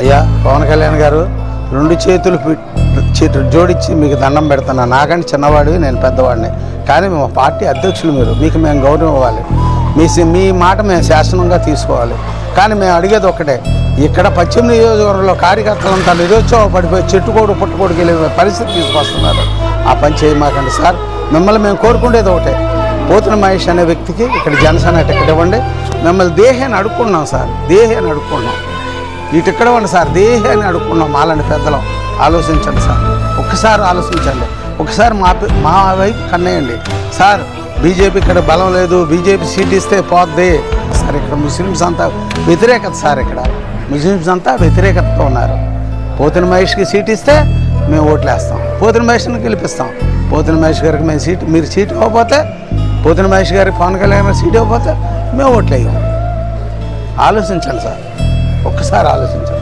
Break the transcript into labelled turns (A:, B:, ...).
A: అయ్యా పవన్ కళ్యాణ్ గారు రెండు చేతులు జోడించి మీకు దండం పెడుతున్నా. నాకంటే చిన్నవాడివి నేను పెద్దవాడిని. కానీ మా పార్టీ అధ్యక్షులు మీరు. మీకు మేము గౌరవం ఇవ్వాలి. మీ మీ మాట మేము శాసనంగా తీసుకోవాలి. కానీ మేము అడిగేది ఒకటే ఇక్కడ పశ్చిమ నియోజకవర్గంలో కార్యకర్తలంతా నిరుత్సవం పడిపోయి చెట్టుకోడు పుట్టుకోడుకు వెళ్ళే పరిస్థితి తీసుకొస్తున్నారు. ఆ పని చేయమాకండి సార్. మిమ్మల్ని మేము కోరుకునేది ఒకటే. పోతున మహేష్ అనే వ్యక్తికి ఇక్కడ జనసేన టికెట్ ఇవ్వండి. మిమ్మల్ని దేహాన్ని అడుక్కున్నాం సార్. దేహాన్ని అడుక్కున్నాం ఇటు ఇక్కడ సార్? దేహాన్ని అడుక్కున్నాం మాలని పెద్దలం. ఆలోచించండి సార్. ఒక్కసారి ఆలోచించండి. ఒకసారి మా మా వైపు కన్నేయండి. సార్ బీజేపీ ఇక్కడ బలం లేదు. బీజేపీ సీట్ ఇస్తే పోద్ది. సార్ ఇక్కడ ముస్లిమ్స్ అంతా వ్యతిరేకత సార్ ఇక్కడ. ముస్లిమ్స్ అంతా వ్యతిరేకతతో ఉన్నారు. పోతిన మహేష్కి సీట్ ఇస్తే మేము ఓట్లేస్తాం. పోతిన మహేష్ని గెలిపిస్తాం. పోతిన మహేష్ గారికి మేము సీట్ మీరు సీట్ ఇవ్వకపోతే పోతిన మహేష్ గారికి పవన్ కళ్యాణ్ సీట్ ఇవ్వకపోతే మేము ఓట్లేయం. ఆలోచించండి సార్. ఒక్కసారి ఆలోచించండి.